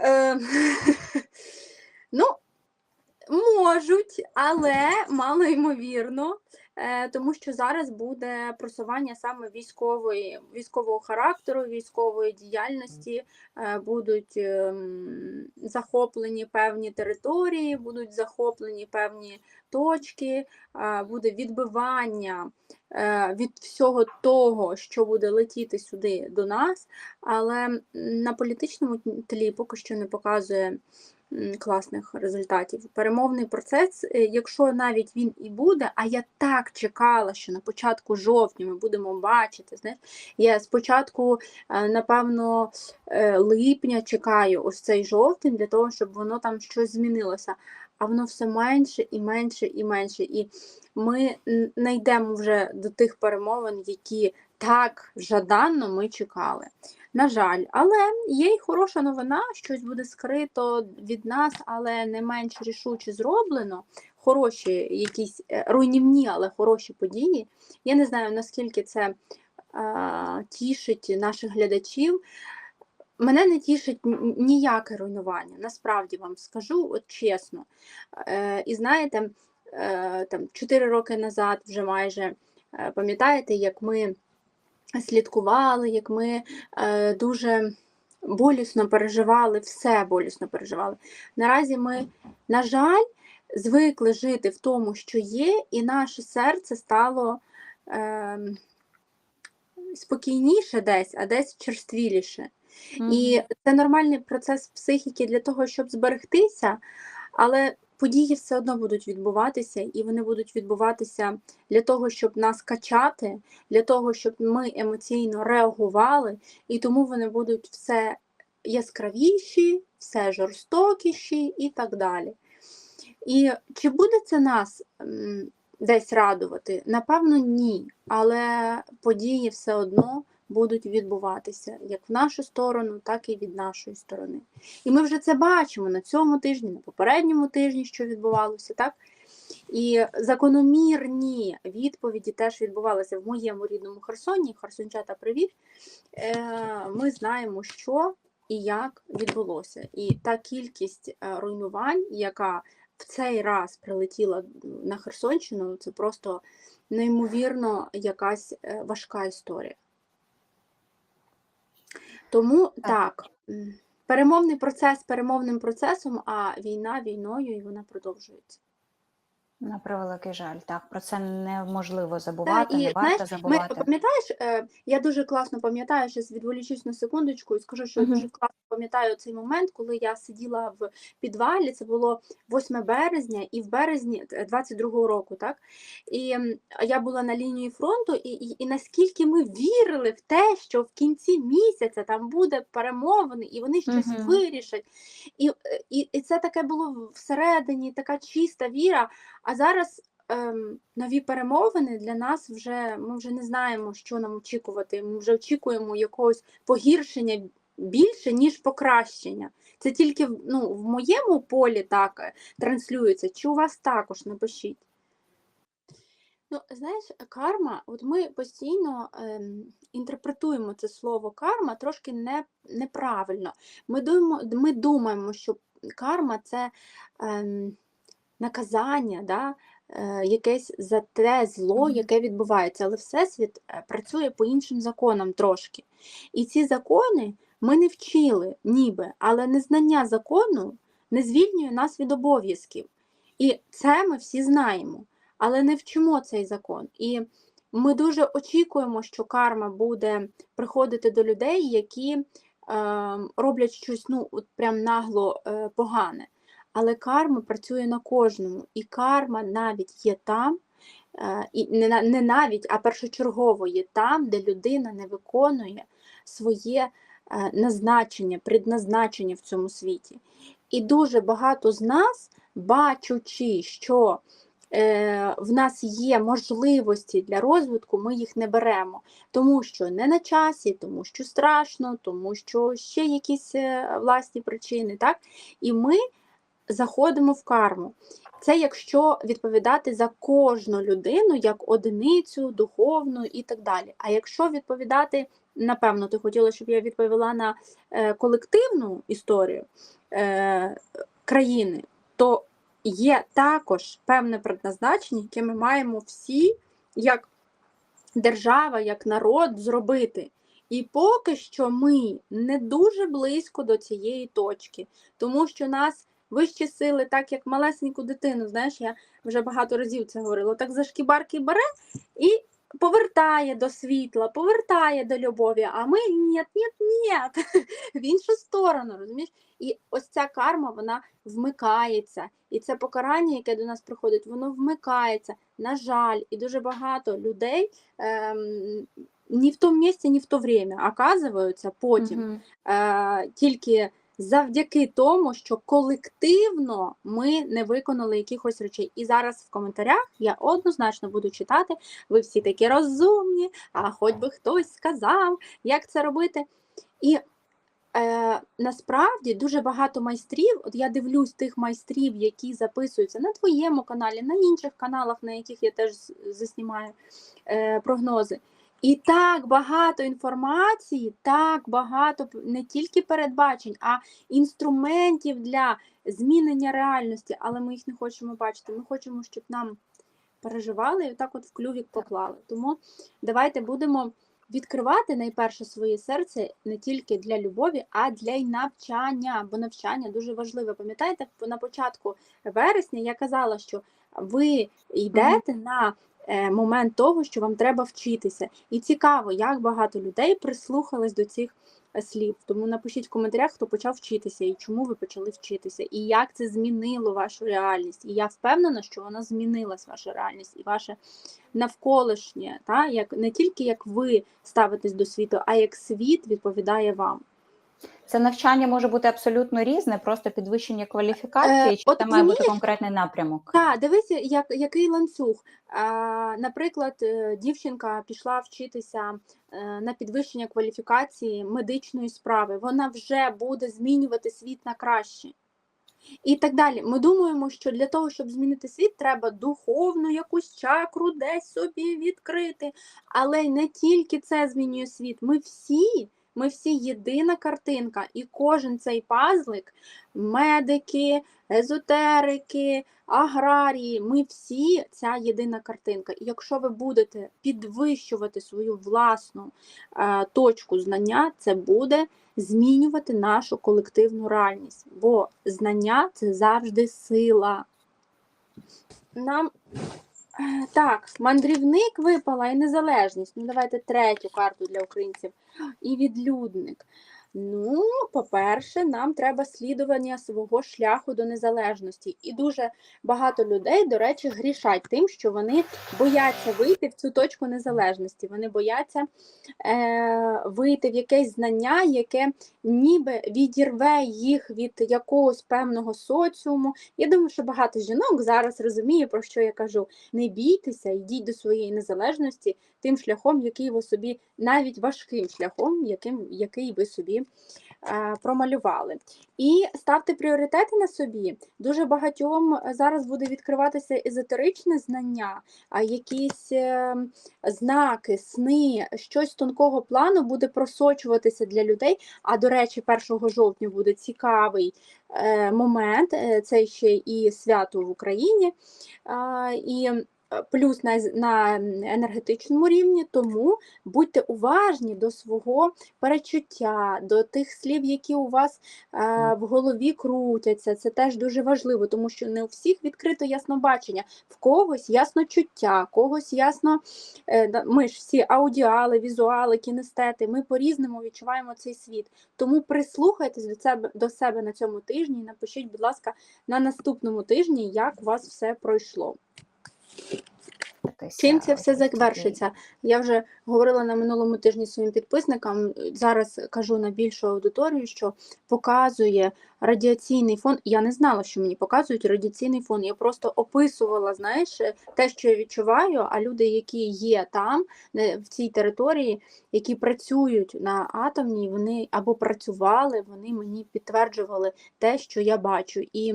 Е, ну, можуть, але мало ймовірно, е, тому що зараз буде просування саме військової, військового характеру, військової діяльності, е, будуть ем, захоплені певні території, будуть захоплені певні точки, е, буде відбивання від всього того, що буде летіти сюди до нас, але на політичному тлі поки що не показує класних результатів. Перемовний процес, е, якщо навіть він і буде, а я так чекала, що на початку жовтня ми будемо бачити. Знаєш, я спочатку, е, напевно, е, липня чекаю ось цей жовтень для того, щоб воно там щось змінилося. А воно все менше і менше і менше. І ми не йдемо вже до тих перемовин, які так жаданно ми чекали. На жаль, але є й хороша новина, щось буде скрито від нас, але не менш рішуче зроблено. Хороші, якісь е, руйнівні, але хороші події. Я не знаю, наскільки це е, тішить наших глядачів. Мене не тішить ніяке руйнування, насправді вам скажу, от чесно. Е, і знаєте, е, там 4 роки назад вже майже е, пам'ятаєте, як ми слідкували, як ми е, дуже болісно переживали, все болісно переживали. Наразі ми, на жаль, звикли жити в тому, що є, і наше серце стало е, спокійніше десь, а десь черствіліше. І це нормальний процес психіки для того, щоб зберегтися, але події все одно будуть відбуватися, і вони будуть відбуватися для того, щоб нас качати, для того, щоб ми емоційно реагували, і тому вони будуть все яскравіші, все жорстокіші і так далі. І чи буде це нас десь радувати? Напевно, ні. Але події все одно будуть відбуватися як в нашу сторону, так і від нашої сторони. І ми вже це бачимо на цьому тижні, на попередньому тижні, що відбувалося, так? І закономірні відповіді теж відбувалися в моєму рідному Херсоні. Херсончата, привіт. Е, Ми знаємо, що і як відбулося. І та кількість е, руйнувань, яка в цей раз прилетіла на Херсонщину, це просто неймовірно якась е, важка історія. Тому Так. так, перемовний процес перемовним процесом, а війна війною, і вона продовжується. На превеликий жаль, так про це неможливо забувати, і, не варто знаєш, Ми, пам'ятаєш, е, я дуже класно пам'ятаю, що відволічусь на секундочку і скажу, що я дуже класно пам'ятаю цей момент, коли я сиділа в підвалі, це було 8 березня, і в березні е, 22-го року, так? І я була на лінії фронту, і, і, і наскільки ми вірили в те, що в кінці місяця там буде перемовини, і вони щось Мгм. вирішать. І, е, і, і це таке було всередині, така чиста віра. А зараз ем, нові перемовини для нас вже ми вже не знаємо, що нам очікувати. Ми вже очікуємо якогось погіршення більше, ніж покращення. Це тільки ну, в моєму полі так е, транслюється. Чи у вас також напишіть? Ну, знаєш, карма, от ми постійно ем, інтерпретуємо це слово карма трошки не, неправильно. Ми думаємо, ми думаємо, що карма це ем, наказання, да, е, якесь за те зло, яке відбувається. Але Всесвіт е, працює по іншим законам трошки. І ці закони ми не вчили, ніби, але незнання закону не звільнює нас від обов'язків. І це ми всі знаємо, але не вчимо цей закон. І ми дуже очікуємо, що карма буде приходити до людей, які е, роблять щось ну, от прям нагло е, погане. Але карма працює на кожному, і карма навіть є там, е, і не, не навіть, а першочергово є там, де людина не виконує своє назначення, предназначення в цьому світі. І дуже багато з нас, бачучи, що е, в нас є можливості для розвитку, ми їх не беремо, тому що не на часі, тому що страшно, тому що ще якісь е, власні причини. Так? І ми заходимо в карму. Це якщо відповідати за кожну людину як одиницю, духовну і так далі. А якщо відповідати напевно, ти хотіла, щоб я відповіла на е, колективну історію е, країни, то є також певне предназначення, яке ми маємо всі, як держава, як народ, зробити. І поки що ми не дуже близько до цієї точки, тому що нас вищі сили, так як малесеньку дитину, знаєш, я вже багато разів це говорила, так за шкібарки бере і повертає до світла, повертає до любові, а ми ні, ні, ні, в іншу сторону, розумієш? І ось ця карма, вона вмикається. І це покарання, яке до нас приходить, воно вмикається. На жаль, і дуже багато людей ем, ні в тому місці, ні в то время оказуються потім Мгм. е, тільки завдяки тому, що колективно ми не виконали якихось речей. І зараз в коментарях я однозначно буду читати. Ви всі такі розумні, а хоч би хтось сказав, як це робити. І е, насправді дуже багато майстрів. От я дивлюсь тих майстрів, які записуються на твоєму каналі, на інших каналах, на яких я теж заснімаю е, прогнози. І так багато інформації, так багато не тільки передбачень, а інструментів для змінення реальності, але ми їх не хочемо бачити. Ми хочемо, щоб нам переживали і так от в клювік поклали. Тому давайте будемо відкривати найперше своє серце не тільки для любові, а для й навчання. Бо навчання дуже важливе. Пам'ятаєте, на початку вересня я казала, що ви йдете на е, момент того, що вам треба вчитися. І цікаво, як багато людей прислухались до цих е, слів. Тому напишіть в коментарях, хто почав вчитися і чому ви почали вчитися, і як це змінило вашу реальність. І я впевнена, що вона змінилась, ваша реальність і ваше навколишнє, та? як не тільки як ви ставитесь до світу, а як світ відповідає вам. Це навчання може бути абсолютно різне, просто підвищення кваліфікації, Е, чи це має бути конкретний напрямок? Так, дивися, як, який ланцюг. Наприклад, е, дівчинка пішла вчитися е, на підвищення кваліфікації медичної справи. Вона вже буде змінювати світ на краще. І так далі. Ми думаємо, що для того, щоб змінити світ, треба духовну якусь чакру десь собі відкрити. Але не тільки це змінює світ. Ми всі, ми всі єдина картинка, і кожен цей пазлик, медики, езотерики, аграрії, ми всі ця єдина картинка. І якщо ви будете підвищувати свою власну е, точку знання, це буде змінювати нашу колективну реальність. Бо знання це завжди сила. Нам так, мандрівник випала і незалежність. Ну, давайте третю карту для українців. І відлюдник. Ну, по-перше, нам треба слідування свого шляху до незалежності. І дуже багато людей, до речі, грішать тим, що вони бояться вийти в цю точку незалежності. Вони бояться е, вийти в якесь знання, яке ніби відірве їх від якогось певного соціуму. Я думаю, що багато жінок зараз розуміє, про що я кажу. Не бійтеся, йдіть до своєї незалежності тим шляхом, який ви собі, навіть важким шляхом, яким, який ви собі е, промалювали. І ставте пріоритети на собі. Дуже багатьом е, зараз буде відкриватися езотеричне знання, якісь е, знаки, сни, щось тонкого плану буде просочуватися для людей. А до речі, 1 жовтня буде цікавий момент. Це ще і свято в Україні. І Плюс на, на енергетичному рівні, тому будьте уважні до свого перечуття, до тих слів, які у вас е, в голові крутяться. Це теж дуже важливо, тому що не у всіх відкрито яснобачення, в когось ясночуття, когось ясно. Е, ми ж всі аудіали, візуали, кінестети. Ми по-різному відчуваємо цей світ. Тому прислухайтесь до себе до себе на цьому тижні і напишіть, будь ласка, на наступному тижні, як у вас все пройшло. Чим це все завершиться? Я вже говорила на минулому тижні своїм підписникам. Зараз кажу на більшу аудиторію, що показує радіаційний фон. Я не знала, що мені показують радіаційний фон. Я просто описувала, знаєш, те, що я відчуваю. А люди, які є там, в цій території, які працюють на атомній, вони або працювали, вони мені підтверджували те, що я бачу. І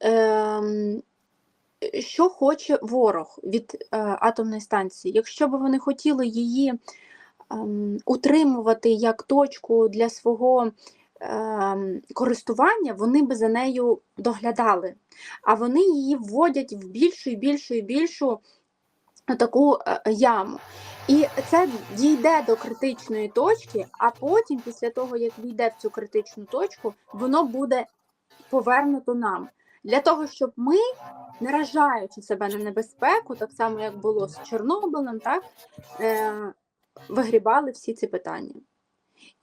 ем, що хоче ворог від е, атомної станції. Якщо б вони хотіли її ем, утримувати як точку для свого ем, користування, вони би за нею доглядали. А вони її вводять в більшу і більшу і більшу таку е, яму. І це дійде до критичної точки, а потім, після того, як війде в цю критичну точку, воно буде повернуто нам. Для того, щоб ми, наражаючи себе на небезпеку, так само як було з Чорнобилем, так, е, вигрібали всі ці питання.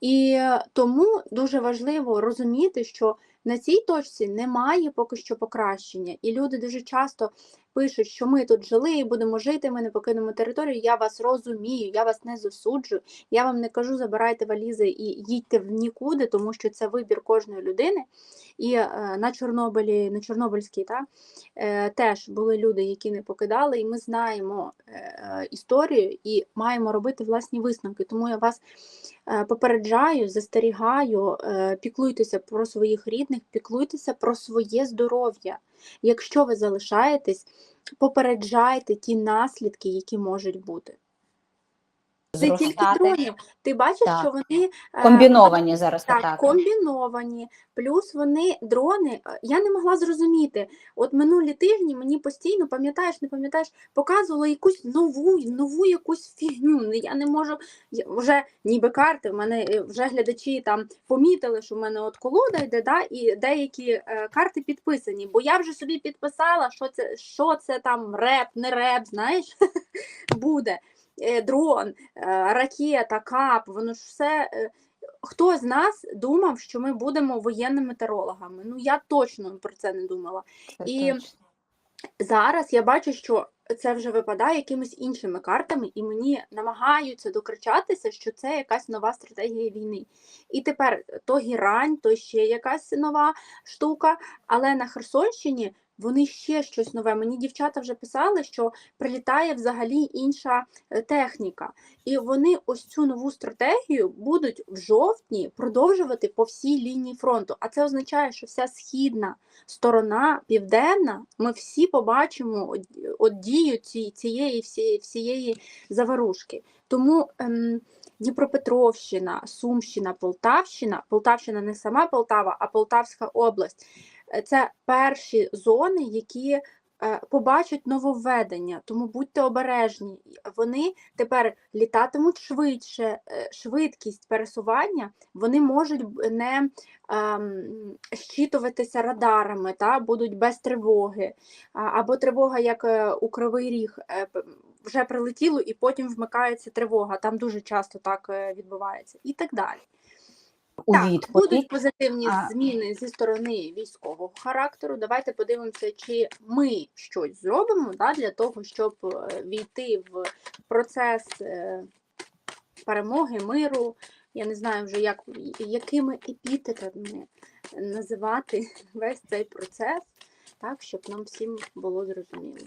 І тому дуже важливо розуміти, що на цій точці немає поки що покращення. І люди дуже часто пишуть, що ми тут жили і будемо жити, ми не покинемо територію. Я вас розумію, я вас не засуджую. Я вам не кажу, забирайте валізи і їдьте в нікуди, тому що це вибір кожної людини. І е, на Чорнобилі, на Чорнобильській, та, е, теж були люди, які не покидали, і ми знаємо е, е, історію і маємо робити власні висновки. Тому я вас е, попереджаю, застерігаю, е, піклуйтеся про своїх рідних, піклуйтеся про своє здоров'я. Якщо ви залишаєтесь, попереджайте ті наслідки, які можуть бути. Не тільки дронів. Ти бачиш, Так. що вони е, Комбіновані зараз так, атаки. комбіновані, плюс вони дрони. е, Я не могла зрозуміти. От минулі тижні мені постійно, пам'ятаєш, не пам'ятаєш, показували якусь нову, нову якусь фігню. Ну, Я не можу я- вже ніби карти. В мене е, вже глядачі там помітили, що в мене от колода йде, да, і деякі е, карти підписані. Бо я вже собі підписала, що це, що це там реп, не реп, знаєш, буде. Е, Дрон, е, ракета, кап, воно ж все. е, Хто з нас думав, що ми будемо воєнними терологами? Ну я точно про це не думала. Це і- точно. Зараз я бачу, що це вже випадає якимись іншими картами, і мені намагаються докричатися, що це якась нова стратегія війни. І тепер то гірань, то ще якась нова штука. Але на Херсонщині вони ще щось нове. Мені дівчата вже писали, що прилітає взагалі інша е, техніка. І вони ось цю нову стратегію будуть в жовтні продовжувати по всій лінії фронту. А це означає, що вся східна сторона, південна, ми всі побачимо от, дію цієї всієї, всієї заварушки. Тому ем, Дніпропетровщина, Сумщина, Полтавщина, Полтавщина не сама Полтава, а Полтавська область. Е, Це перші зони, які е, побачать нововведення, тому будьте обережні. Вони тепер літатимуть швидше, е, швидкість пересування вони можуть не ем, щитуватися радарами, та, будуть без тривоги. Або тривога, як у Кривий Ріг, вже прилетіло і потім вмикається тривога. Там дуже часто так відбувається. І так далі. У так, відповідь будуть позитивні а- зміни зі сторони військового характеру. Давайте подивимося, чи ми щось зробимо да, для того, щоб е, війти в процес е, перемоги, миру. Я не знаю вже, як, якими епітетами називати весь цей процес, так, щоб нам всім було зрозуміло.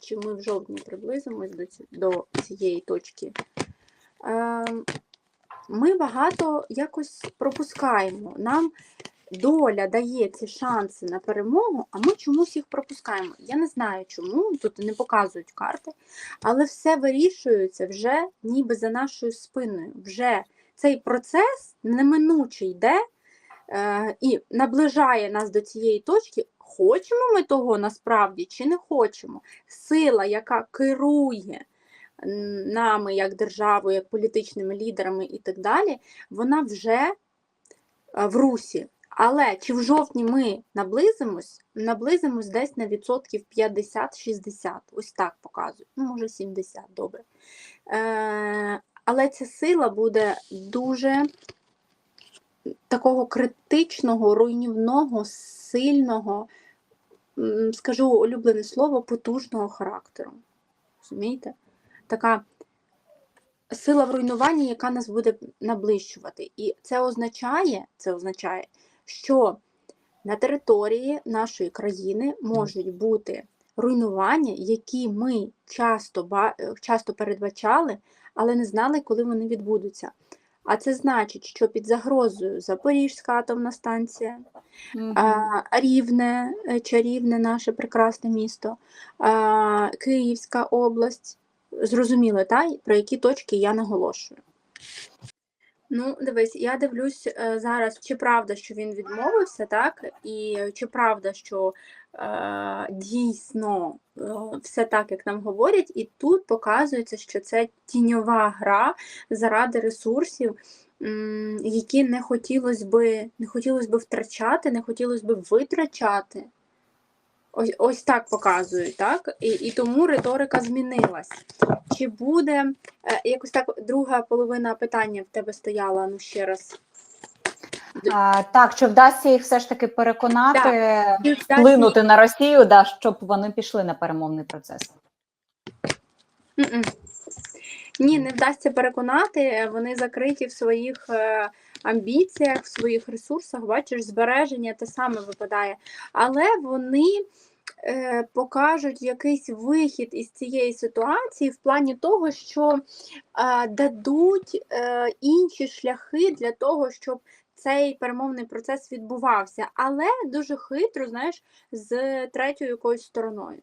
Чи ми в жовтні приблизимось до, ці- до цієї точки? Ми багато якось пропускаємо. Нам доля дає ці шанси на перемогу, а ми чомусь їх пропускаємо. Я не знаю чому, тут не показують карти, але все вирішується вже ніби за нашою спиною. Вже цей процес неминуче йде е, і наближає нас до цієї точки. Хочемо ми того насправді чи не хочемо. Сила, яка керує нами як державою, як політичними лідерами і так далі, вона вже е, в русі. Але чи в жовтні ми наблизимось? Наблизимось десь на відсотків 50-60. Ось так показують. Ну, може, 70, добре. Е, але ця сила буде дуже такого критичного, руйнівного, сильного, скажу улюблене слово, потужного характеру. Розумієте? Така сила в руйнуванні, яка нас буде наближувати. І це означає, це означає, що на території нашої країни можуть бути руйнування, які ми часто, е, часто передбачали, але не знали, коли вони відбудуться. А це значить, що під загрозою Запорізька атомна станція, а, Рівне, е, чарівне наше прекрасне місто, Київська область, зрозуміли, та, про які точки я наголошую. Ну, дивись, я дивлюсь е, зараз, чи правда, що він відмовився, так? І чи правда, що е, дійсно е, все так, як нам говорять, і тут показується, що це тіньова гра заради ресурсів, які не хотілося би, не хотілося би втрачати, не хотілося би витрачати. Ось, ось так показують, так? І, і тому риторика змінилась. Чи буде е, якось так друга половина питання в тебе стояла, ну ще раз. А, так, чи вдасться їх все ж таки переконати, вдасться- вплинути на Росію, да, щоб вони пішли на перемовний процес? Ні, не вдасться переконати. Вони закриті в своїх е, амбіціях, в своїх ресурсах. Бачиш, збереження те саме випадає. Але вони е, покажуть якийсь вихід із цієї ситуації в плані того, що е, дадуть е, інші шляхи для того, щоб цей перемовний процес відбувався. Але дуже хитро, знаєш, з третьою якоюсь стороною.